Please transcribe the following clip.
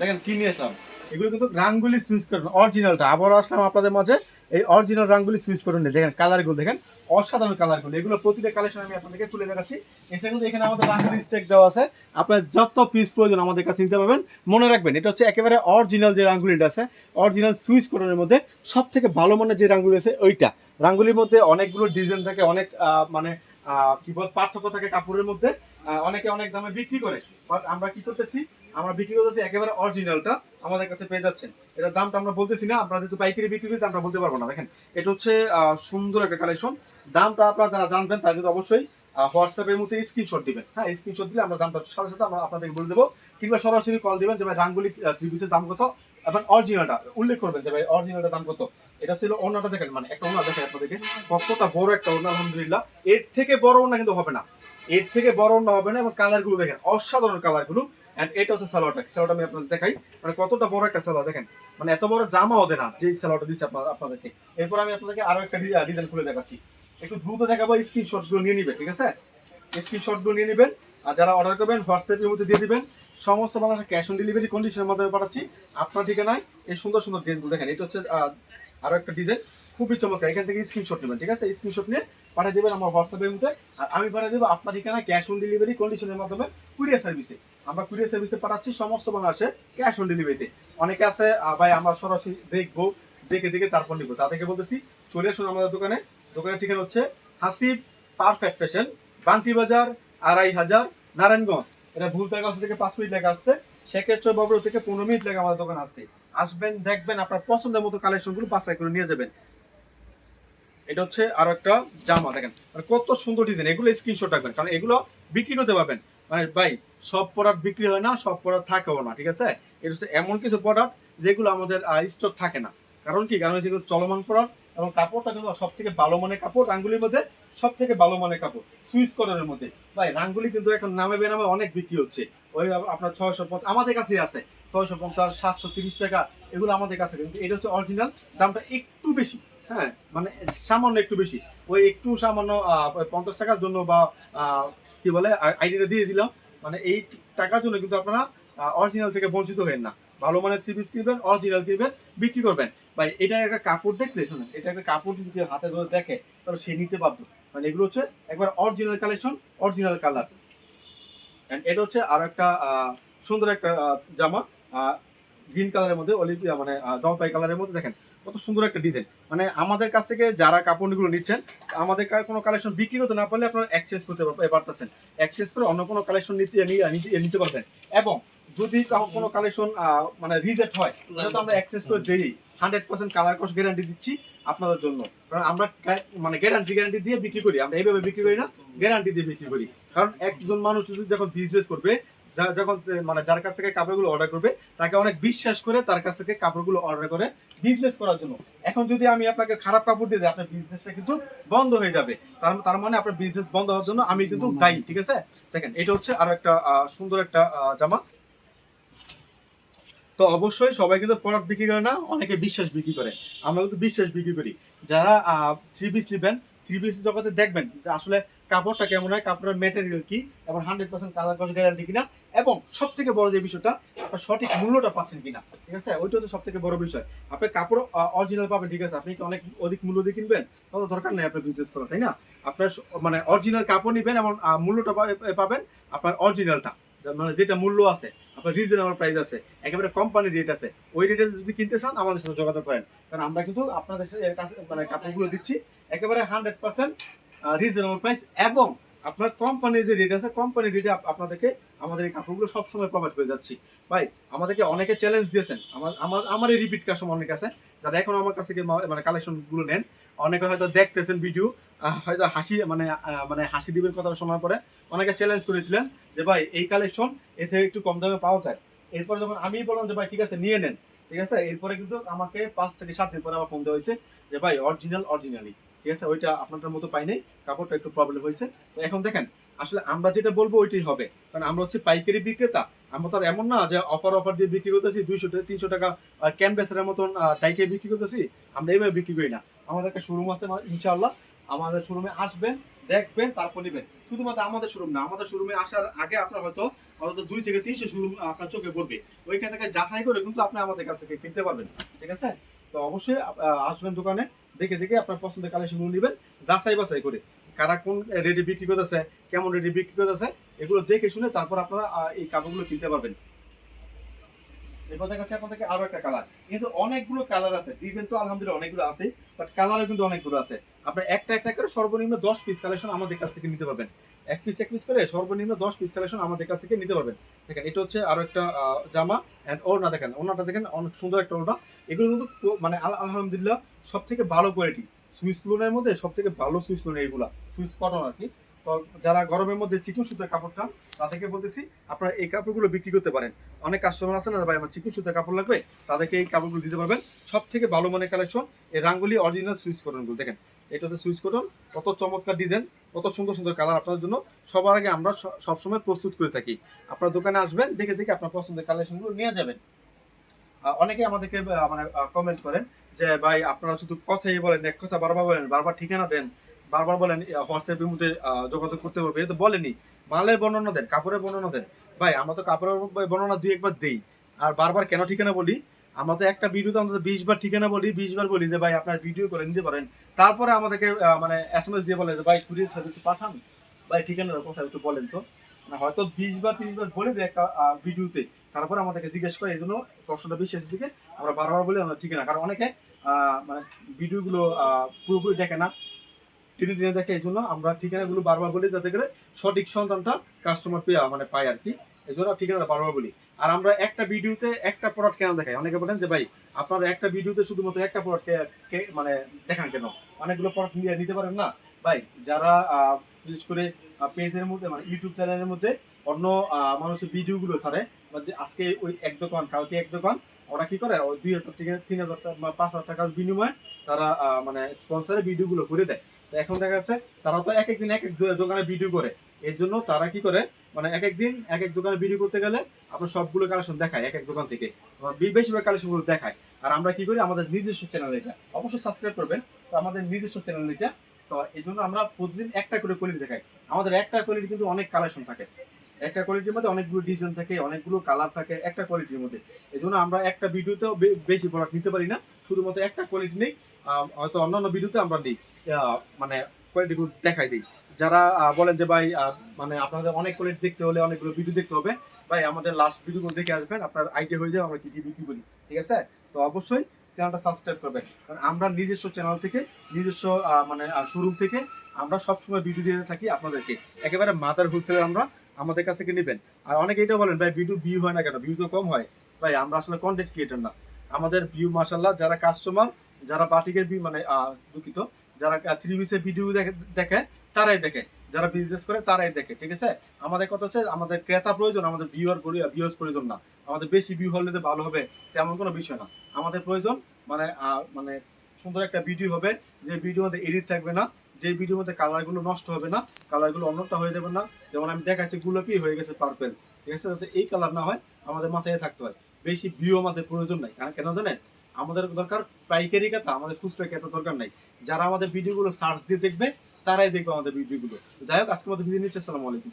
দেখেন, কি নিয়ে আসলাম? এগুলো কিন্তু রাঙ্গুলি সুইচ করুন অরিজিনালটা আবারও আসলাম আপনাদের মাঝে। এই অরিজিনাল রাঙ্গুলি সুইচ করুন দেখেন কালারগুলো দেখেন, অসাধারণ কালারগুলো এগুলো প্রতিটা কালেকশন আমি আপনাদেরকে তুলে দেখাচ্ছি। এছাড়া কিন্তু এখানে আমাদের রাঙ্গুলি স্টেক দেওয়া আছে। আপনার যত পিস প্রয়োজন আমাদের কাছে নিতে পারবেন। মনে রাখবেন, এটা হচ্ছে একেবারে অরিজিনাল যে রাঙ্গুলিটা আছে অরিজিনাল সুইচ করুনের মধ্যে সব থেকে ভালো মানের যে রাঙ্গুলি আছে, ওইটা। রাঙ্গুলির মধ্যে অনেকগুলো ডিজাইন থাকে, অনেক মানে কি বল, পার্থক্য থাকে কাপড়ের মধ্যে। অনেকে অনেক দামে বিক্রি করে। বাট আমরা কি করতেছি আমরা বিক্রি করতেছি একেবারে অরিজিনালটা আমাদের কাছে পেয়ে যাচ্ছেন। এটার দামটা আমরা বলতেছি না আমরা যেহেতু পাইকারি বিক্রি করি আমরা বলতে পারব না। দেখেন, এটা হচ্ছে সুন্দর একটা কালেকশন দামটা আপনারা যারা জানবেন, তারা কিন্তু অবশ্যই হোয়াটসঅ্যাপের মধ্যে স্ক্রিনশট দিবেন। হ্যাঁ স্ক্রিনশট দিলে আমরা দামটা সাথে সাথে আমরা আপনাদেরকে বলে দেবো। কিংবা সরাসরি কল দিবেন যে, ভাই, রাঙ্গুলি থ্রি পিসের দাম কত? এবং অরিজিনালটা উল্লেখ করবেন যে, ভাই অরিজিনালটা দাম কত? এটা ছিল ওনাটা দেখেন মানে একটা ওনা দেখেন আপনাদেরকে। কতটা বড় একটা ওনা আলহামদুলিল্লাহ। এর থেকে বড় ওনা কিন্তু হবে না। এর থেকে বড় ওনা হবে না এবং কালারগুলো দেখেন, অসাধারণ কালারগুলো এন্ড এটা হচ্ছে সালোয়ারটা। সালোয়ারটা আমি আপনাদের দেখাই। মানে কতটা বড় একটা সালোয়ার দেখেন। মানে এত বড় জামা ওদের না যে সালোয়ারটা দিচ্ছে আপনার আপনাদেরকে। এরপর আমি আপনাদেরকে আরও একটা ডিজাইন খুলে দেখাচ্ছি। একটু দ্রুত দেখাবো স্ক্রিনশটগুলো নিয়ে নিবে ঠিক আছে? স্ক্রিনশটগুলো নিয়ে নেবেন আর যারা অর্ডার করবেন হোয়াটসঅ্যাপের মধ্যে দিয়ে দিবেন। সমস্ত বাংলাদেশে ক্যাশ অন ডেলিভারি কন্ডিশনের মাধ্যমে পাঠাচ্ছি। আপনার ঠিকানায় এই সুন্দর সুন্দর ড্রেসগুলো দেখেন এটা হচ্ছে আহ, আরও একটা ডিজাইন খুবই চমৎকার। এখান থেকে স্ক্রিনশট নেবেন ঠিক আছে? স্ক্রিনশট নিয়ে পাঠিয়ে দেবেন আমার হোয়াটসঅ্যাপের মধ্যে। আর আমি পাঠিয়ে দেবো আপনার ঠিকানা ক্যাশ অন ডেলিভারি কন্ডিশনের মাধ্যমে কুরিয়ার সার্ভিসে আমরা কুরিয়ার সার্ভিসে পাঠাচ্ছি, সমস্ত বাংলাদেশে ক্যাশ অন ডেলিভারিতে অনেকে আছে ভাই, আমরা সরাসরি দেখব, দেখে দেখে তারপর নিবো। তাদেরকে বলতেছি, চলে আসুন আমাদের দোকানে। দোকানের ঠিকানা হচ্ছে হাসিব পারফেক্ট ফ্যাশন বান্টি বাজার, আড়াই হাজার, নারায়ণগঞ্জ। এটা ভুল টাকা থেকে পাঁচ মিনিট লেগে আসতে শেখেশ্বর বাবুর থেকে পনেরো মিনিট লেগে আমাদের দোকানে আসতে। আসবেন, দেখবেন, আপনার পছন্দের মতো কালেকশনগুলো বাছাই করে নিয়ে যাবেন। এটা হচ্ছে আরও একটা জামা, দেখেন। কত সুন্দর ডিজাইন এগুলো স্ক্রিনশট রাখবেন, কারণ এগুলো বিক্রি করতে পারবেন। মানে ভাই, সব প্রোডাক্ট বিক্রি হয় না, সব প্রোডাক্ট থাকেও না, ঠিক আছে? এটা হচ্ছে এমন কিছু প্রোডাক্ট যেগুলো আমাদের স্টক থাকে না। কারণ কি? কারণ যেগুলো চলমান প্রোডাক্ট এবং কাপড়টা কিন্তু সব থেকে ভালো মানের কাপড়, রাঙ্গুলির মধ্যে সব থেকে ভালো মানের কাপড়, সুইচ কটনের মধ্যে। ভাই, রাঙ্গুলি কিন্তু এখন নামে বেনামে অনেক বিক্রি হচ্ছে। ওই আপনার ছয়শো পঞ্চাশ আমাদের কাছে আছে। ছয়শো পঞ্চাশ, সাতশো তিরিশ টাকা, এগুলো আমাদের কাছে কিন্তু এটা হচ্ছে অরিজিনাল দামটা একটু বেশি হ্যাঁ? মানে সামান্য একটু বেশি। ওই একটু সামান্য পঞ্চাশ টাকার জন্য বা কি বলে আইডিটা দিয়ে দিলাম। মানে এই টাকার জন্য কিন্তু আপনারা অরিজিনাল থেকে বঞ্চিত হবেন না। ভালো মানের থ্রি পিস কিনবেন অরিজিনাল কিনবেন, বিক্রি করবেন। ভাই, এটা একটা কাপড় দেখলে, শুনুন, এটা একটা কাপড় যদি হাতে ধরে দেখে, তাহলে সে নিতে বাধ্য। মানে এগুলো হচ্ছে একবার original collection original colour and এটা হচ্ছে আরও একটা সুন্দর একটা জামা। গ্রিন কালারের মধ্যে অলিভ মানে জলপাই কালারের মধ্যে, দেখেন। কত সুন্দর একটা ডিজাইন মানে আমাদের কাছ থেকে যারা কাপড়গুলো নিচ্ছেন, আমাদের কোনো কালেকশন বিক্রি করতে না পারলে আপনারা এক্সচেঞ্জ করতে পারতেছেন। এক্সচেঞ্জ করে অন্য কোনো কালেকশন নিতে নিতে- পারবেন। এবং যদি কোনো কালেকশন মানে রিজেক্ট হয় তাহলে তো আমরা এক্সচেঞ্জ করে দিই। Hundred percent colour cost guarantee দিচ্ছি আপনাদের জন্য। কারণ আমরা মানে গ্যারান্টি গ্যারান্টি দিয়ে বিক্রি করি। আমরা এইভাবে বিক্রি করি না গ্যারান্টি দিয়ে বিক্রি করি। কারণ একজন মানুষ যদি যখন বিজনেস করবে যখন মানে যার কাছ থেকে কাপড়গুলো অর্ডার করবে তাকে অনেক বিশ্বাস করে তার কাছ থেকে কাপড়গুলো অর্ডার করে বিজনেস করার জন্য। এখন যদি আমি আপনাকে খারাপ কাপড় দিয়ে দিই আপনার বিজনেসটা কিন্তু বন্ধ হয়ে যাবে। তার তার মানে আপনার বিজনেস বন্ধ হওয়ার জন্য আমি কিন্তু দায়ী ঠিক আছে? দেখেন এটা হচ্ছে আরও একটা আহ, সুন্দর একটা জামা। তো অবশ্যই সবাই কিন্তু প্রোডাক্ট বিক্রি করে না অনেকে বিশ্বাস বিক্রি করে। আমরা কিন্তু বিশ্বাস বিক্রি করি। যারা থ্রি পিস নেবেন থ্রি পিস জগতে দেখবেন যে আসলে কাপড়টা কেমন হয়, কাপড়ের মেটেরিয়াল কি, এবং hundred percent colour cost guarantee কিনা, এবং সব থেকে বড় যে বিষয়টা, আপনার সঠিক মূল্যটা পাচ্ছেন কিনা, ঠিক আছে? ওইটা হচ্ছে সব থেকে বড় বিষয়। আপনি কাপড় অরিজিনাল পাবেন, ঠিক আছে? আপনি কি অনেক অধিক মূল্য দিয়ে কিনবেন? তাহলে দরকার নেই আপনার বিজনেস করা তাই না? আপনার মানে অরিজিনাল কাপড় নেবেন এবং মূল্যটা পাবেন আপনার অরিজিনালটা মানে যেটা মূল্য আছে, আপনার রিজনেবল প্রাইস আছে, একেবারে কোম্পানি রেট আছে, ওই রেটে যদি কিনতে চান, আমাদের সাথে যোগাযোগ করেন। কারণ আমরা কিন্তু আপনাদের কাছে মানে কাপড়গুলো দিচ্ছি একেবারে হান্ড্রেড পার্সেন্ট রিজনেবল প্রাইস এবং আপনার কোম্পানির যে রেট আছে কোম্পানির রেটে আপনাদেরকে, আমাদের এই কাপড়গুলো সবসময় প্রভাইড করে যাচ্ছি। ভাই, আমাদেরকে অনেকে চ্যালেঞ্জ দিয়েছেন। আমার আমার এই রিপিট কাস্টমার অনেক আছে, যারা এখন আমার কাছ থেকে মানে কালেকশনগুলো নেন। অনেকে হয়তো দেখতেছেন ভিডিও হয়তো হাসি মানে মানে হাসি দিবের কথা শোনার পরে। অনেকে চ্যালেঞ্জ করেছিলেন যে, ভাই, এই কালেকশন এ থেকে একটু কম দামে পাওয়া যায়। এরপরে যখন আমি বললাম যে, ভাই, ঠিক আছে, নিয়ে নেন। ঠিক আছে? এরপরে কিন্তু আমাকে পাঁচ থেকে সাত দিন পরে আমার ফোন দেওয়া হয়েছে যে, ভাই অরিজিনাল অরিজিনালি ঠিক আছে? ওইটা আপনাদের মতো পাই নাই, কাপড়টা একটু প্রবলেম হয়েছে। তো এখন দেখেন, আসলে আমরা যেটা বলব ওইটাই হবে। কারণ আমরা হচ্ছে পাইকারি বিক্রেতা। আমরা তো এমন না যে অফার অফার দিয়ে বিক্রি করতেছি, দুইশো তিনশো টাকা ক্যানভেসের মতন টাইকে বিক্রি করতেছি। আমরা এইভাবে বিক্রি করি না। আমাদের একটা শোরুম আছে ইনশাআল্লাহ। আমাদের শোরুমে আসবেন, দেখবেন, তারপর নেবেন। শুধুমাত্র আমাদের শোরুম না, আমাদের শোরুমে আসার আগে আপনার হয়তো অন্তত দুই থেকে তিনশো শোরুম আপনার চোখে পড়বে। ওইখান থেকে যাচাই করে কিন্তু আপনি আমাদের কাছ থেকে কিনতে পারবেন। ঠিক আছে? তো অবশ্যই আসবেন দোকানে। দেখে দেখে আপনার পছন্দের কালেকশনগুলো নেবেন, যাচাই বাছাই করে। কারা কোন রেডি বিক্রি করতেছে, কেমন রেডি বিক্রি করতেছে, এগুলো দেখে শুনে তারপর আপনারা এই কাপড়গুলো কিনতে পারবেন। এরপর দেখা যাচ্ছে আপনাদেরকে আরও একটা কালার কিন্তু অনেকগুলো কালার আছে। ডিজাইন তো আলহামদুলিল্লাহ অনেকগুলো আছে বাট কালারও কিন্তু অনেকগুলো আছে। আপনার একটা একটা করে সর্বনিম্ন দশ পিস কালেকশন আমাদের কাছ থেকে নিতে পারবেন। এক পিস এক পিস করে সর্বনিম্ন দশ পিস কালেকশন আমাদের কাছ থেকে নিতে পারবেন। দেখেন, এটা হচ্ছে আরও একটা জামা অ্যান্ড ওড়না দেখেন, ওড়নাটা দেখেন, অনেক সুন্দর একটা ওড়না। এগুলো কিন্তু মানে আল- আলহামদুলিল্লাহ সব থেকে ভালো কোয়ালিটি সুইস লোনের মধ্যে সব থেকে ভালো সুইস লোন এইগুলা সুইস কটন আর কি। যারা গরমের মধ্যে চিকন সুতার কাপড় চান, তাদেরকে বলতেছি, আপনারা এই কাপড়গুলো বিক্রি করতে পারেন। অনেক কাস্টমার আছে না ভাই, আমার চিকন সুতার কাপড় লাগবে, তাদেরকে এই কাপড়গুলো দিতে পারবেন। সব থেকে ভালো মানের কালেকশন এই রাঙ্গুলি অরিজিনাল সুইচ কটনগুলো দেখেন এটা হচ্ছে সুইচ কটন। কত চমৎকার ডিজাইন, কত সুন্দর সুন্দর কালার আপনার জন্য। সবার আগে আমরা সবসময় প্রস্তুত করে থাকি। আপনার দোকানে আসবেন, দেখে দেখে আপনার পছন্দের কালেকশনগুলো নিয়ে যাবেন। অনেকে আমাদেরকে মানে কমেন্ট করেন যে, ভাই, আপনারা শুধু কথাই বলেন, এক কথা বারবার বলেন, বারবার ঠিকানা দেন, বারবার বলেন হোয়াটসঅ্যাপের মধ্যে যোগাযোগ করতে পারবে এটা তো বলেনি মালের বর্ণনা দেন, কাপড়ের বর্ণনা দেন। ভাই, আমরা তো কাপড়ের বর্ণনা দুই একবার দেই। আর বারবার কেন ঠিকানা বলি? আমরা তো একটা ভিডিওতে অন্তত বিশ বার ঠিকানা বলি, বিশ বার বলি যে, ভাই, আপনার ভিডিও করে নিতে পারেন। তারপরে আমাদেরকে মানে এস এম এস দিয়ে বলে যে, ভাই কুরিয়ার সার্ভিস পাঠান। ভাই, ঠিকানার কথা একটু বলেন তো। হয়তো বিশ বার, তিরিশ বার বলে দেয় একটা ভিডিওতে। তারপরে আমাদেরকে জিজ্ঞেস করে, এই জন্য কষ্টটা বেশি শেষের দিকে আমরা বারবার বলি আমরা ঠিকানা। কারণ অনেকে মানে ভিডিওগুলো পুরোপুরি দেখে না। টেনে টেনে দেখে, এই জন্য আমরা ঠিকানাগুলো বারবার বলি, যাতে করে সঠিক সন্তানটা কাস্টমার পেয়ে মানে পায় আর কি। এই ঠিকানাটা বারবার বলি। আর আমরা একটা ভিডিওতে একটা প্রোডাক্ট কেন দেখাই? অনেকে বলেন যে, ভাই, আপনারা একটা ভিডিওতে শুধুমাত্র একটা প্রোডাক্ট মানে দেখান কেন? অনেকগুলো প্রোডাক্ট নিয়ে নিতে পারেন না? ভাই, যারা বিশেষ করে পেজের মধ্যে মানে ইউটিউব চ্যানেলের মধ্যে অন্য মানুষের ভিডিওগুলো ছাড়ে যে আজকে ওই এক দোকান, কালকে এক দোকান, ওরা কি করে? ওই দুই হাজার থেকে তিন হাজার পাঁচ হাজার টাকার বিনিময়ে তারা মানে স্পন্সরের ভিডিওগুলো করে দেয়। তো এখন দেখা যাচ্ছে, তারা তো এক একদিন এক এক দোকানে ভিডিও করে। এর জন্য তারা কি করে? মানে এক একদিন এক এক দোকানে ভিডিও করতে গেলে আপনার সবগুলো কালেকশন দেখায় এক এক দোকান থেকে। বেশিরভাগ কালেকশনগুলো দেখায় আর আমরা কি করি? আমাদের নিজস্ব চ্যানেল এটা। অবশ্যই সাবস্ক্রাইব করবেন। তো আমাদের নিজস্ব চ্যানেল এটা। তো এই জন্য আমরা প্রতিদিন একটা করে কোয়ালিটি দেখাই। আমাদের একটা কোয়ালিটি কিন্তু অনেক কালেকশন থাকে। একটা কোয়ালিটির মধ্যে অনেকগুলো ডিজাইন থাকে, অনেকগুলো কালার থাকে একটা কোয়ালিটির মধ্যে। এই জন্য আমরা একটা ভিডিওতেও বেশি প্রোডাক্ট নিতে পারি না। শুধুমাত্র একটা কোয়ালিটি নেই। হয়তো অন্যান্য ভিডিওতে আমরা নিই। মানে কোয়ালিটিগুলো দেখাই দিই। যারা বলেন যে ভাই মানে আপনাদের অনেক কোয়ালিটি দেখতে হলে অনেকগুলো ভিডিও দেখতে হবে। ভাই, আমাদের লাস্ট ভিডিওগুলো দেখে আসবেন, আপনার আইডিয়া হয়ে যাবে, আমরা কি কি বিক্রি করি ঠিক আছে? তো অবশ্যই চ্যানেলটা সাবস্ক্রাইব করবেন। কারণ আমরা নিজস্ব চ্যানেল থেকে, নিজস্ব মানে শোরুম থেকে আমরা সবসময় ভিডিও দিয়ে থাকি আপনাদেরকে। একেবারে মাদার হোলসেলার আমরা আমাদের কাছে নেবেন। আর অনেকে এটা বলেন, ভাই ভিডিও ভিউ হয় না কেন? ভিউ তো কম হয়। ভাই, আমরা আসলে কন্টেন্ট ক্রিয়েটর না। আমাদের ভিউ মাসাল্লাহ যারা কাস্টমার যারা বাটিকের view মানে দুঃখিত, যারা থ্রি পিসের ভিডিও দেখে তারাই দেখে। যারা বিজনেস করে তারাই দেখে, ঠিক আছে? আমাদের কথা হচ্ছে আমাদের ক্রেতা প্রয়োজন, আমাদের ভিউয়ার ভিউয়ার্স প্রয়োজন না। আমাদের বেশি ভিউ হলে যে ভালো হবে, তেমন কোনো বিষয় না। আমাদের প্রয়োজন মানে মানে সুন্দর একটা ভিডিও হবে, যে ভিডিও মধ্যে এডিট থাকবে না, যে ভিডিওর মধ্যে কালারগুলো নষ্ট হবে না কালারগুলো অন্যটা হয়ে যাবে না। যেমন আমি দেখাইছি গুলোপি, হয়ে গেছে পার্পেল ঠিক আছে? যাতে এই কালার না হয়, আমাদের মাথায় থাকতে হয়। বেশি ভিউ আমাদের প্রয়োজন নাই। কারণ কেন জানেন? আমাদের দরকার পাইকারি কথা আমাদের খুচরা কেতা দরকার নাই। যারা আমাদের ভিডিওগুলো সার্চ দিয়ে দেখবে তারাই দেখবে আমাদের ভিডিওগুলো যাই হোক আজকে মতো ভিডিও নিচ্ছে আসসালামু আলাইকুম।